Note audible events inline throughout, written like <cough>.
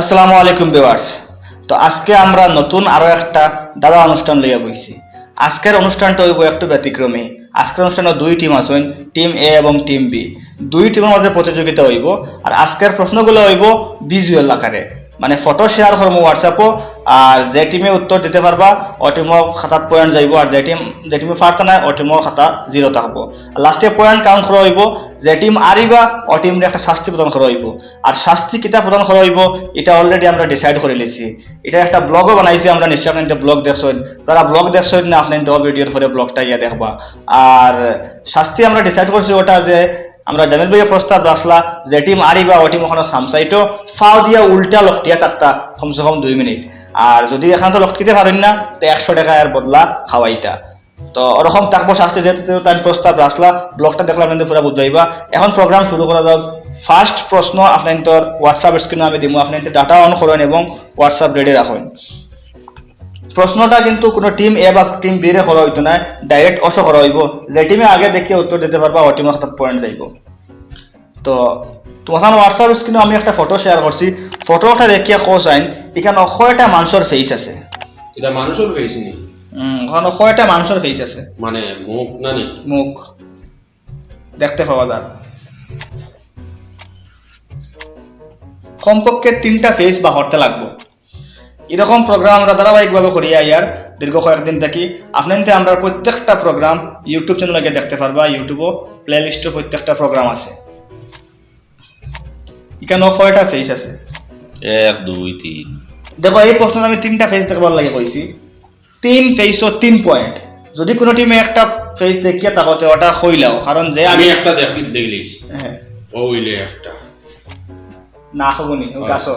আসসালামু আলাইকুম বিওয়ার্স তো আজকে আমরা নতুন আরও একটা দাদা অনুষ্ঠান লইয়া বইছি। আজকের অনুষ্ঠানটা হইব একটু ব্যতিক্রমী। আজকের অনুষ্ঠানে দুই টিম আসুন টিম এ এবং টিম বি। দুই টিমের মাঝে প্রতিযোগিতা হইব। আর আজকের প্রশ্নগুলো হইব ভিজুয়াল আকারে। মানে ফটো শেয়ার করব হোয়াটসঅ্যাপও আর যে টিমে উত্তর দিতে পারবা ও টিমও খাতাত পয়েন্ট যাইব আর যে টিম যে টিমে পারতা নাই ও টিমর খাতা জিরো থাকব লাস্টে পয়েন্ট কাউন্ট করা হইব যে টিম আরিবা ও টিমরে একটা শাস্তি প্রদান করা হইব আর শাস্তি কিতা প্রদান করা হইব এটা অলরেডি আমরা ডিসাইড করে লেছি। এটা একটা ব্লগও বানাইছি আমরা, নিশ্চয় আপনার ব্লগ দেখছেন যারা ব্লগ দেখছেন না আপনার দেওয়া ভিডিওর পরে ব্লগটা ইয়া দেখবা আর শাস্তি আমরা ডিসাইড করছি ওটা যে, আমরা জামিল ভাইয়ের প্রস্তাব রাখলা যে টিম আরিবা ও টিম ওখানে সামসাইটো ফাও দিয়া উল্টা লকটিয়া থাকতা কমসে কম দুই মিনিট। আর যদি এখানে তো লটকিতে পারেন না, তো একশো টাকা এর বদলা খাওয়াইতা। তো ওরকম থাকব শাস্তি যেহেতু তার প্রস্তাব রাখলা ব্লগটা দেখলে আপনাদের পুরো বুঝাইবা। এখন প্রোগ্রাম শুরু করা যাক। ফার্স্ট প্রশ্ন আপনার তোর হোয়াটসঅ্যাপ স্ক্রিনে আমি দিব আপনার ডাটা অন করেন এবং হোয়াটসঅ্যাপ রেডি রাখেন। প্রশ্নটা কিন্তু কোনো টিম এ বা টিম বি রে করা হইতো না ডাইরেক্ট অসো করা হইব। যে টিমে আগে দেখে উত্তর দিতে পারবা, ও টিমের পয়েন্ট যাইব। তো তোমার হোয়াটসঅ্যাপ স্ক্রিনে আমি একটা ফটো শেয়ার করছি ফটোটা দেখিয়া কোচ আইন এখানে অশয়টা মানুষের ফেস আছে। এটা মানুষের ফেস নি ওখানে অশয়টা মানুষের ফেস আছে। মানে মুখ না নি মুখ। দেখতে পাওয়া যায় কমপক্ষে তিনটা ফেস বা হরতে লাগবো। এরকম প্রোগ্রাম আমরা ধারাবাহিকভাবে করি ইয়ার দীর্ঘ কয়েকদিন থাকি। আপনাদের আমরা প্রত্যেকটা প্রোগ্রাম ইউটিউব চ্যানেলে দেখতে পারবা ইউটিউবও প্লে লিস্টে প্রত্যেকটা প্রোগ্রাম আছে। এখানে কয়টা ফেস আছে। এক দুই তিন। দেখো এই প্রশ্ন আমি তিনটা ফেস দেখবার লাগে কইছি। তিন ফেস ও তিন পয়েন্ট যদি কোনো টিমে একটা ফেস দেখিয়া তাকতে ওটা হইলাও কারণ যে আমি একটা দেখি দেখলিস। হ্যাঁ। হইলে একটা। না হবনি ও গাছ।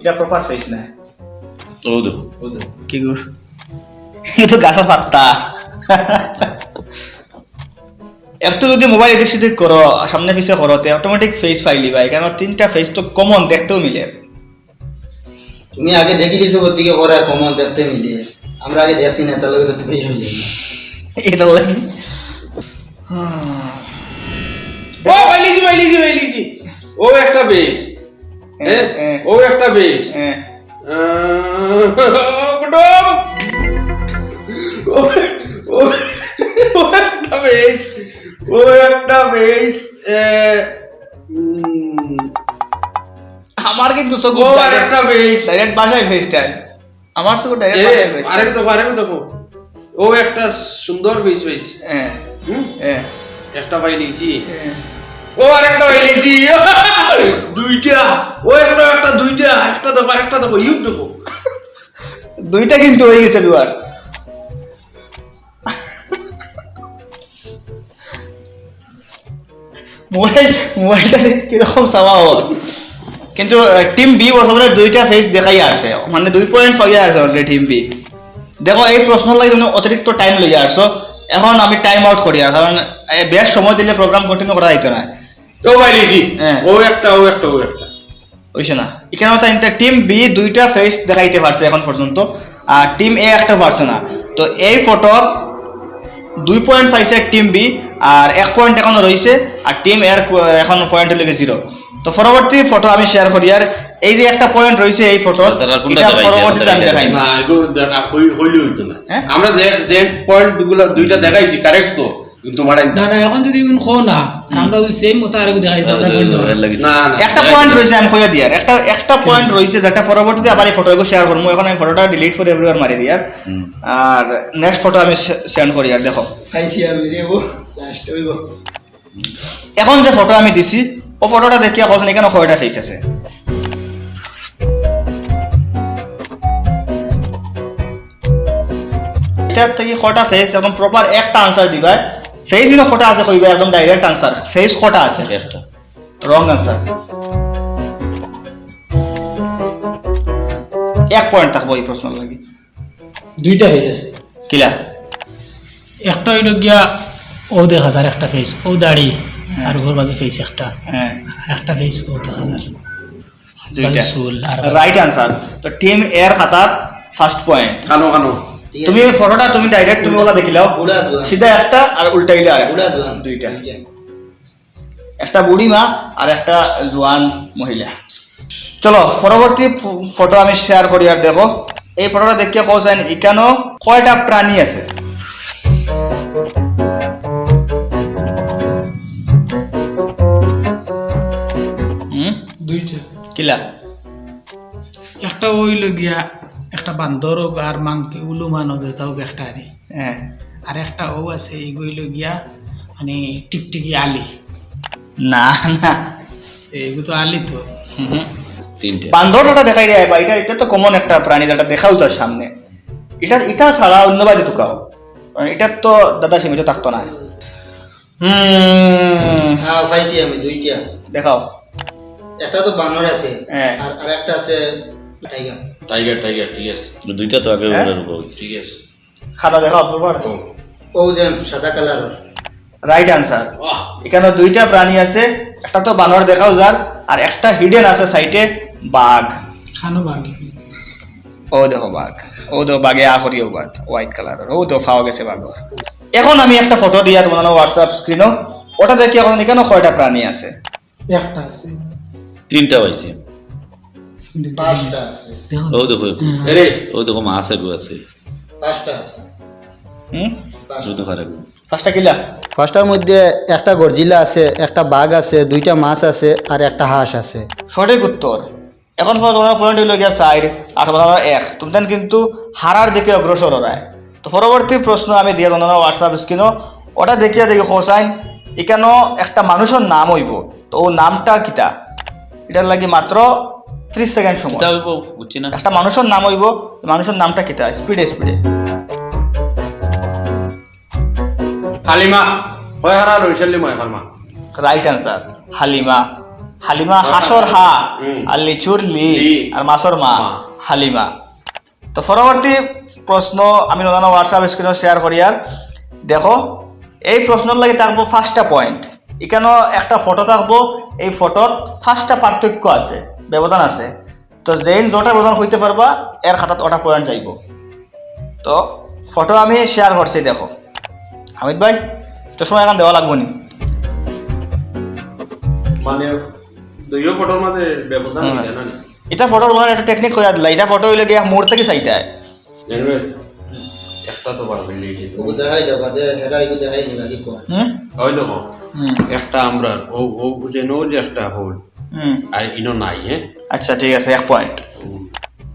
এটা প্রপার ফেস না। ও দেখো। কি গো? <laughs> এটা তো গাছের পাত্তা। <laughs> একটু যদি মোবাইল এদিক সেদিক করো সামনে পিছে করো তে অটোমেটিক ফেস ফাইলি ভাই কেন তিনটা ফেস তো কমন দেখতেও মিলে। তুমি আগে দেখি দিছো কোথেকে করে কমন দেখতে মিলিয়ে আমরা আগে দেখছি না তাহলে তো তুমি হয়ে যাবে <laughs> এটা লাগে ও পাইলিছি পাইলিছি পাইলিছি ও একটা বেশ হ্যাঁ হ্যাঁ। ও একটা বেশ হ্যাঁ। ও ও- ও একটা বেশ ও একটা বেশ আমার কিন্তু ও আর একটা বেশ। ডাইরেক্ট বাসায় ফেসটা আমার চোখ এ, ডাইরেক্ট বাসায় আরেক দেখো আরেক দেখো। ও একটা সুন্দর বেশ বেশ হ্যাঁ হুম? হ্যাঁ। একটা পাই নিয়েছি। হ্যাঁ। ও আরেকটা পাই নিয়েছি। দুইটা। ও একটা একটা দুইটা। একটা দেখো আরেকটা দেখো। ইউব দেখো। দুইটা কিন্তু হয়ে গেছে দুয়ার মোবাইল মোবাইলটা কীরকম চাওয়া হল কিন্তু টিম বি বর্তমানে দুইটা ফেস দেখাই আছে মানে দুই পয়েন্ট পাইয়া আছে অলরেডি টিম বি দেখো এই প্রশ্ন লাগে তুমি অতিরিক্ত টাইম লইয়া আসছো এখন আমি টাইম আউট করি কারণ এ, বেশ সময় দিলে প্রোগ্রাম কন্টিনিউ করা যাইতো না। ও নিয়েছি হ্যাঁ। ও একটা ও একটা ও একটা। হইছে না। এখানে তো টিম বি দুইটা ফেস দেখাইতে পারছে এখন পর্যন্ত আর টিম এ একটা পারছে না। তো এই ফটো দুই পয়েন্ট পাইছে টিম বি আর এক পয়েন্ট এখনও রয়েছে আর টিম এর এখন পয়েন্ট লেগে জিরো তো পরবর্তী ফটো আমি শেয়ার করি আর এই যে একটা পয়েন্ট রয়েছে এই ফটো এটা পরবর্তীতে আমি দেখাই না হইলে হইতো না। হ্যাঁ? আমরা যে যে পয়েন্টগুলো দুইটা দেখাইছি কারেক্ট তো? কিন্তু না। না এখন যদি কোন খো না আমরা যদি সেম মতো আর দেখাই দিতাম। না না। একটা পয়েন্ট রয়েছে আমি কইয়া দিয়ার একটা একটা পয়েন্ট রয়েছে যেটা পরবর্তীতে আবার এই ফটো শেয়ার করব এখন আমি ফটোটা ডিলিট করে এভরিওয়ার মারি দিয়ার আর নেক্সট ফটো আমি সেন্ড করি আর দেখো। খাইছি আমি রে এখন যে ফটো আমি দিছি ও ফটোটা দেখিয়া কখন এখানে কয়টা ফেস আছে। এটার থেকে কটা ফেস একদম প্রপার একটা আনসার দিবা। ফেস ইনো কটা আছে কইবা একদম ডাইরেক্ট আনসার ফেস কটা আছে। একটা রং আনসার এক পয়েন্ট থাকব এই প্রশ্ন লাগি। দুইটা ফেস আছে। কিলা? একটা হইল গিয়া ও দেখা যার একটা ফেস ও দাড়ি আর ঘর বাজু ফেস একটা। হ্যাঁ। আর একটা ফেস ও দেখা আর রাইট আনসার তো টিম এর খাতার ফার্স্ট পয়েন্ট কানো কানো তুমি ফটোটা তুমি ডাইরেক্ট তুমি ওলা দেখিলাও। সিধা একটা আর উল্টা গিলা আর দুইটা। একটা বুড়ি মা আর একটা জোয়ান মহিলা। চলো পরবর্তী ফটো আমি শেয়ার করি আর দেখো এই ফটোটা দেখিয়ে কোসাইন এখানেও কয়টা প্রাণী আছে? একটা হইল গিয়া একটা বান্দর হোক আর মাংকি উলুমান যেটা হোক একটা আরে হ্যাঁ। আর একটা ও আছে এই এইগুলো গিয়া মানে টিকটিকি আলি। না না। এইগু তো আলি তো। হুম, হুম। তিনটে। বান্দরটা দেখাই রে বা এটা এটা তো কমন একটা প্রাণী যেটা দেখাও তার সামনে। এটা এটা ছাড়া অন্য বাড়ি ঢুকাও কারণ এটার তো দাদা সীমিত থাকতো না। হুম। হ্যাঁ পাইছি আমি দুইটা। দেখাও। একটা তো বানর আছে। হ্যাঁ। আর আরেকটা আছে টাইগার টাইগার টাইগার ঠিক আছে দুইটা তো আগে হ্যাঁ? বলে। রূপ ঠিক আছে খাতা দেখাও প্রবার ও। দেন সাদা কালারের রাইট আনসার এখানে দুইটা প্রাণী আছে একটা তো বানর দেখাও যার আর একটা হিডেন আছে সাইডে বাঘ। খানো বাগি ও দেখো বাঘ। ও দেখো বাঘে আ করিও বাঘ হোয়াইট কালার ও দেখো ফাও গেছে বাঘ এখন আমি একটা ফটো দিয়া তোমার হোয়াটসঅ্যাপ স্ক্রিনও ওটা দেখি এখন এখানে কয়টা প্রাণী আছে? একটা আছে। তিনটা পাইছে পাঁচটা আছে। দেখো ও দেখো। ও দেখো মাছ এগু আছে। পাঁচটা আছে। হুম? ফার্স্টটা কিলা? পাঁচটার মধ্যে একটা গরজিলা আছে একটা বাঘ আছে দুইটা মাছ আছে আর একটা হাঁস আছে। সঠিক উত্তর। এখন তোমার পয়েন্ট হইল গিয়া চার এক। তুমি কিন্তু হারার দিকে অগ্রসর হয়। তো পরবর্তী প্রশ্ন আমি দিয়ে তোমার হোয়াটসঅ্যাপ স্ক্রিনও ওটা দেখিয়া দেখি হোসাইন এখানেও একটা মানুষের নাম হইব। তো ও নামটা কিতা? এটার লাগি মাত্র ত্রিশ সেকেন্ড সময়। একটা মানুষের নাম হইব মানুষের নামটা কিতা? স্পিডে স্পিডে। হালিমা হয় হারা রইশালি মই Halma. Right answer Halima. Halima হাসর হা। আর লিচুর লি। আর মাসর মা মা। হালিমা। তো পরবর্তী প্রশ্ন আমি নজানো হোয়াটসঅ্যাপ স্ক্রিনে শেয়ার করি আর। দেখো এই প্রশ্নের লাগে থাকব ফার্স্টটা পয়েন্ট এখানেও একটা ফটো থাকব এই ফটোর ফার্স্টটা পার্থক্য আছে। ব্যবধান আছে। তো যেইন যটা ব্যবধান হইতে পারবা এর খাতাত ওটা পয়েন্ট যাইব। তো ফটো আমি শেয়ার করছি দেখো। হামিদ ভাই তো সময় এখন দেওয়া লাগবো নি। মানে দুইও ফটোর মাঝে ব্যবধান হুম। হইছে না নি? এটা ফটোর তোমার একটা টেকনিক হয়ে দিলা। এটা ফটো হইলে গিয়ে মোড় থেকে চাইতে একটা তো দেখাই দেখাই নিবা কি কোয়া। হুম? ওই দেখো হুম। একটা আমরা ও ও যে নো যে একটা হোল হুম। আর ইনো নাই হ্যাঁ? আচ্ছা ঠিক আছে এক পয়েন্ট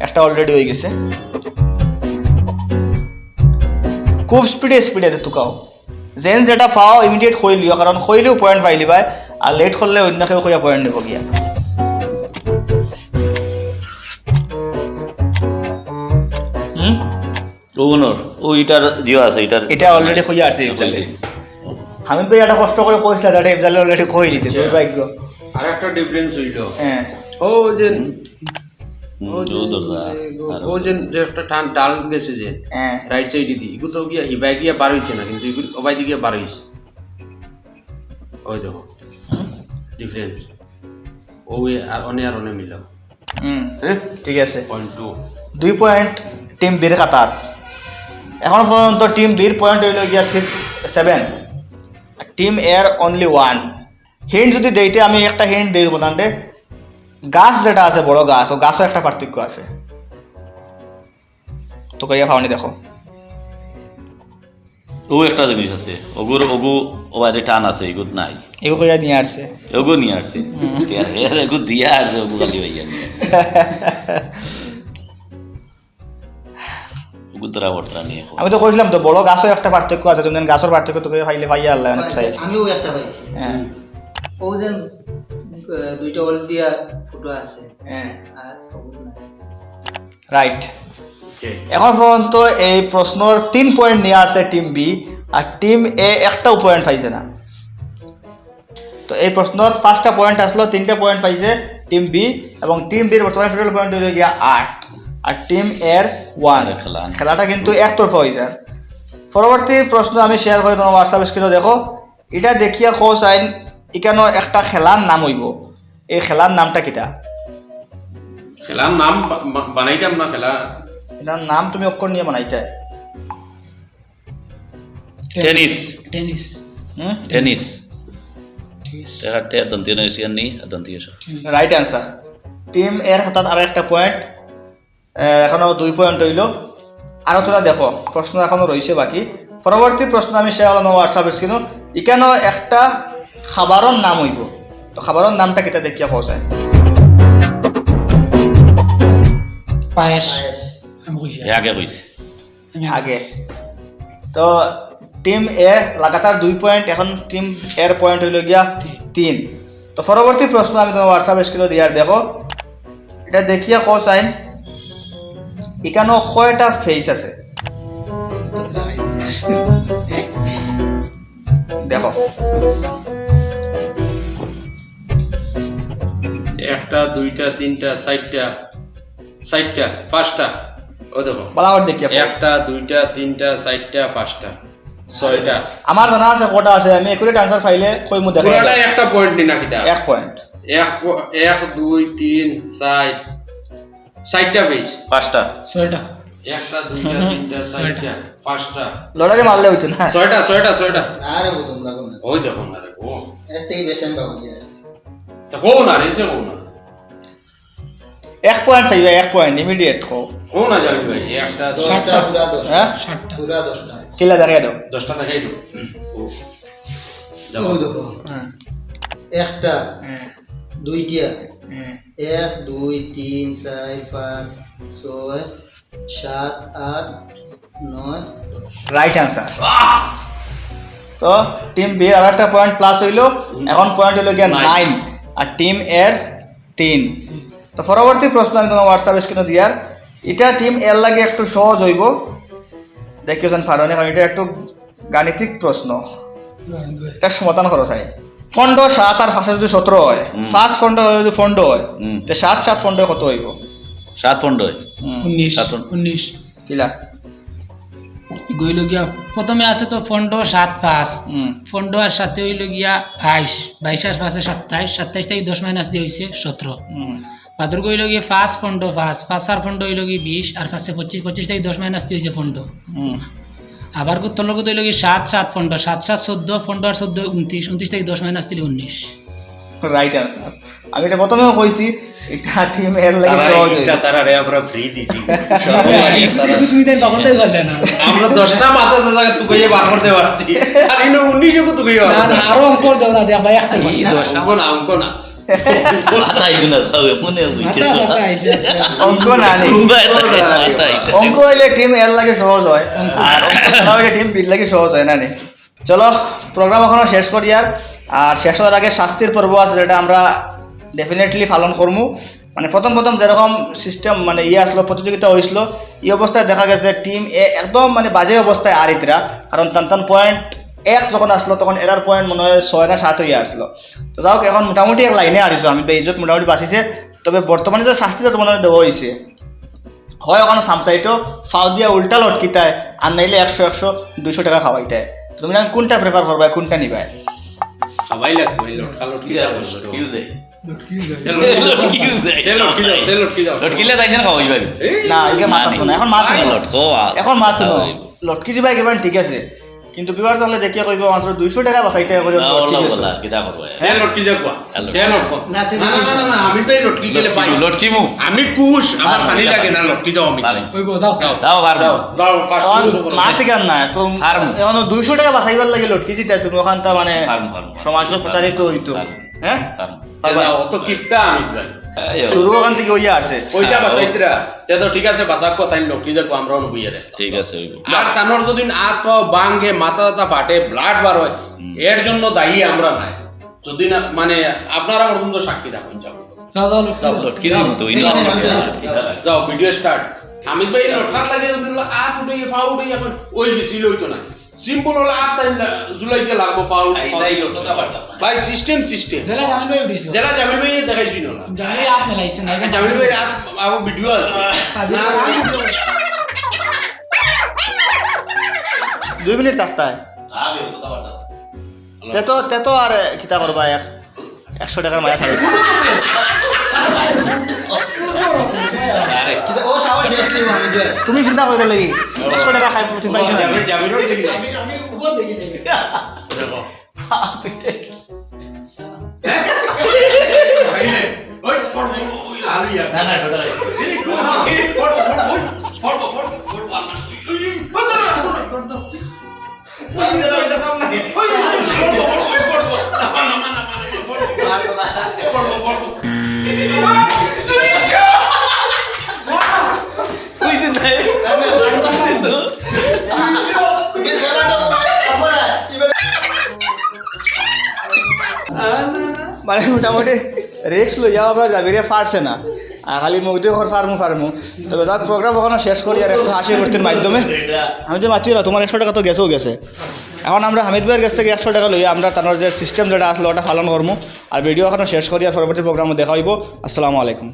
একটা অলরেডি হয়ে গেছে। খুব স্পিডে স্পিডে তুকাও। যেন যেটা পাও ইমিডিয়েট খই লিও কারণ খইলেও পয়েন্ট পাইলি ভাই আর লেট করলে অন্য কেউ কইয়া পয়েন্ট দিব গিয়া হুম? ও ও ইটার দিও আছে ইটার এটা অলরেডি কইয়া আছে হামিদ ভাই এটা কষ্ট করে কইছিল যেটা ইফজালে অলরেডি কই দিছে দুর্ভাগ্য আর একটা ডিফারেন্স হইল। হ্যাঁ। ও যে ও যে যে একটা টান ডাল গেছে যে রাইট সাইডে দি এগুলো তো গিয়া হিবাই গিয়া বার হইছে না কিন্তু এগুলো ওবাই দিকে বার হইছে। ওই দেখো। ডিফারেন্স ও আর অনে আর অনে মিলাও। হ্যাঁ? ঠিক আছে। পয়েন্ট টু দুই পয়েন্ট টিম বির খাতার এখন পর্যন্ত টিম বির পয়েন্ট হইল গিয়া সিক্স সেভেন টিম এর অনলি ওয়ান হিন্ট যদি দেইতে আমি একটা হিন্ট দিই বলতে গাছ যেটা আছে বড় গাছ ও গাছও একটা পার্থক্য আছে। তো কইয়া ফাউনি দেখো। ও একটা জিনিস আছে ওগুর ওগু ও বাইরে টান আছে এগুত নাই। এগো কইয়া নিয়ে আসছে ওগু নিয়ে আসছে এগু দিয়া আছে ওগু খালি ভাইয়া আমি তো কইছিলাম তো বড় গাছও একটা পার্থক্য আছে তুমি গাছের পার্থক্য তো কইয়া ফাইলে ফাইয়া আল্লাহ অনেক চাই। আমিও একটা পাইছি। হ্যাঁ। ও যেন দুইটা অল দিয়া ফুটো আছে। হ্যাঁ। আর সবুজ নাই। রাইট এখন পর্যন্ত এই প্রশ্নর তিন পয়েন্ট নিয়ে আসছে টিম বি আর টিম এ একটাও পয়েন্ট পাইছে না। তো এই প্রশ্নত পাঁচটা পয়েন্ট আসলো তিনটা পয়েন্ট পাইছে টিম বি এবং টিম বির বর্তমানে টোটাল পয়েন্ট হইল গিয়া আট আর টিম এর ওয়ান খেলা। খেলাটা কিন্তু একতরফা হয়ে যায়। পরবর্তী প্রশ্ন আমি শেয়ার করে তোমার হোয়াটসঅ্যাপ স্ক্রিনে দেখো। এটা দেখিয়া খোঁজ আইন এখানে একটা খেলার নাম হইব। এই খেলার নামটা কিটা খেলার নাম বানাইতাম না খেলা। এটার নাম তুমি অক্ষর নিয়ে বানাইতে। টেনিস টেনিস হুম? টেনিস ঠিক দন্তীয় এশিয়ান নি দন্তীয় রাইট অ্যান্সার টিম এর হাতত আর একটা পয়েন্ট এখনও দুই পয়েন্ট হইল আরও তোরা দেখো প্রশ্ন এখনও রয়েছে বাকি। পরবর্তী প্রশ্ন আমি শেয়ার হোয়াটসঅ্যাপ স্ক্রিনও এখানেও একটা খাবারের নাম হইব। তো খাবারের নামটা কেটে দেখিয়া পৌঁছায় পায়েস। পায়েস। আমি কইছি আগে কইছে আগে তো টিম এ লাগাতার দুই পয়েন্ট এখন টিম এর পয়েন্ট হইল গিয়া তিন। তো পরবর্তী প্রশ্ন আমি তোমার হোয়াটসঅ্যাপ স্ক্রিনে দিয়ার দেখো। এটা দেখিয়া ক চাইন এখানেও কয়টা ফেস আছে। দেখো একটা দুইটা তিনটা চারটা চারটা পাঁচটা। ও দেখো। বলাবার দেখিয়া কও। একটা দুইটা তিনটা চারটা পাঁচটা। ছয়টা। আমার জানা আছে কটা আছে আমি একুরেট আনসার ফাইলে কই মু দেখা পুরাটাই একটা পয়েন্ট নি নাকি তা? এক পয়েন্ট এক এক দুই তিন চার চারটা পেয়েছ পাঁচটা। ছয়টা। একটা দুইটা তিনটা চারটা পাঁচটা। লড়াই মারলে হইতো না। ছয়টা ছয়টা ছয়টা। না রে বোতম লাগো না। ওই দেখো না রে ও। থেকে বেশি আমি পাবো না রে সে না এক পয়েন্ট পাইবে এক পয়েন্ট ইমিডিয়েট কো কো না জানি ভাই একটা দশটা পুরা দশটা হ্যাঁ সাতটা পুরা দশটা কিলা দেখাই দাও দশটা দেখাই দাও যাও। দেখো একটা দুইটা এক দুই তিন চার পাঁচ ছয় সাত আট নয় রাইট অ্যান্সার তো টিম বি আর একটা পয়েন্ট প্লাস হইল এখন পয়েন্ট হইল গিয়া. নাইন আর টিম এর তিন। তো পরবর্তী প্রশ্ন আমি তোমার হোয়াটসঅ্যাপ স্ক্রিনে দিয়ার। এটা টিম এর লাগে একটু সহজ হইব। দেখিয়েছেন ফারণে কারণ এটা একটু গাণিতিক প্রশ্ন। এটা সমাধান করো চাই। ফন্ড সাত আর পাঁচে যদি সতেরো হয়। পাঁচ ফন্ড হয় যদি ফন্ড হয়। তো সাত সাত ফন্ড কত হইব? সাত পন্ড উনিশ সাতন। উনিশ। কিলা গইল গিয়া প্রথমে আছে তো ফন্ড সাত পাঁচ। ফন্ড আর সাথে হইল গিয়া বাইশ। বাইশ আর পাঁচে সাতাইশ। সাতাইশ থেকে দশ মাইনাস দিয়ে হয়েছে সতেরো। পাথর গইল গিয়ে ফার্স্ট ফন্ড ফার্স্ট ফার্স্ট আর ফন্ড হইল গিয়ে বিশ। আর ফার্স্টে পঁচিশ পঁচিশ থেকে দশ মাইনাস দিয়ে হয়েছে ফন্ড আবার তলক হইল গিয়ে সাত সাত ফন্ড সাত সাত চোদ্দ ফন্ড আর চোদ্দ উনত্রিশ। উনত্রিশ থেকে দশ মাইনাস দিলে উনিশ। রাইট অ্যান্সার আমি এটা প্রথমেও কইছি এটা লাগে। <laughs> তারা রে আমরা ফ্রি দিছি। তুমি তাই তখন তাই করলে না। আমরা দশটা মাথা জায়গা তুকাইয়ে বার করতে পারছি। আর ইনো কো অঙ্ক দেও না দেখ ভাই একটা এই দশটা অঙ্ক না অঙ্ক না। মাথায় গুনা যাবে মনে হইছে অঙ্ক না নেই অঙ্ক হইলে টিম এর লাগে সহজ হয়। আর অঙ্ক ছাড়া হইলে টিম বির লাগে সহজ হয় না নি চলো প্রোগ্রাম এখনও শেষ করি আর। আর শেষ হওয়ার আগে শাস্তির পর্ব আছে যেটা আমরা ডেফিনেটলি পালন করব মানে প্রথম প্রথম যেরকম সিস্টেম মানে ইয়ে আসলো প্রতিযোগিতা হয়েছিল এই অবস্থায় দেখা গেছে টিম এ একদম মানে বাজে অবস্থায় আর ইতরা কারণ টান টান পয়েন্ট এক যখন আসলো তখন এরার পয়েন্ট মনে হয় ছয় না সাত হয়ে আসলো। তো হোক এখন মোটামুটি এক লাইনে আনিছো আমি বেইজত মোটামুটি বাঁচিছে। তবে বর্তমানে যে শাস্তিটা তোমাদের দেওয়া হয়েছে হয় ওখানে সামসাইটো ফাও দিয়া উল্টা লটকিতায় আর নাইলে একশো একশো দুশো টাকা খাওয়াইতায়। তুমি কোনটা প্রেফার করবা কোনটা নিবাই সবাই লাগবে লটকা লটকি যায় লটকিলে তাই না খাওয়াই পাবি না একে মাথা এখন শোনা লটকো এখন মাথা শোনো লটকি যাবা একেবারে ঠিক আছে কিন্তু বিবার চলে দেখিয়ে কইব মাত্র দুইশো টাকা বাঁচাইতে করে লটকি গেছো। কিতা করব তে লটকি যাও কোয়া হ্যাঁ, তে লটকো না, না না আমি তো লটকি গেলে পাই লটকি মু আমি কুশ আমার পানি লাগে না লটকি যাও আমি। ওই যাও যাও যাও যাও ফার্স্ট তখন মাতি গান না তো। এখন দুইশো টাকা বাঁচাইবার লাগে লটকি দিতে তুমি ওখান তা মানে ফার্ম, ফার্ম। সমাজে প্রচারিত হইতো। হ্যাঁ? ফার্ম। তে যাও অত কিফটা আমি ভাই শুরু ওখান থেকে ওই আসে। পয়সা হ্যাঁ, বাঁচাইতরা তে তো ঠিক আছে বাঁচাক কথা লটকি যাও আমরা বুঝিয়ে দেখ ঠিক আছে আর তানোর যদি হাত বাঙ্গে মাথা টাথা ফাটে ব্লাড বার হয় এর জন্য দায়ী আমরা নাই। যদি না মানে আপনারা সাক্ষী থাকুন যাও। যাও ভিডিও স্টার্ট। ভাই লাগে হাত উঠে ফাউ উঠে ওই ছিল হইতো না। সিম্পল হলে হাত তাই জুলাইতে লাগবো ফাউ এইটাই লটকা পারতাম ভাই সিস্টেম সিস্টেম জেলা জামিন ভাই উঠিছো জেলা জামিল ভাই দেখাইছি না জামিন হাত মেলাইছে না জামিল ভাই হাত আবার ভিডিও আছে। দুই মিনিট থাকতে আমি লটকা পারতাম না। তেতো তেতো আর কিতা করবা এক একশো টাকার মায়া ছাড়ে দিব আমি দুয়ার তুমি চিন্তা করতে লাগি একশো টাকা খাই তুমি পাইছো মোটামুটি রিক্স লইয়া আমরা যাবিরে ফাটছে না। খালি মুখ দিয়ে ঘর ফার্মু ফার্মু তবে যাক প্রোগ্রাম ওখানে শেষ করি আর একটু হাসি ভর্তির মাধ্যমে। আমি যে মাতি তোমার একশো টাকা তো গেছেও গেছে। এখন আমরা হামিদ ভাইয়ের কাছ থেকে একশো টাকা লইয়া আমরা তার যে সিস্টেম যেটা আসলো ওটা পালন করব আর ভিডিও এখন শেষ করি আর পরবর্তী প্রোগ্রামে দেখা হইব। আসসালামু আলাইকুম।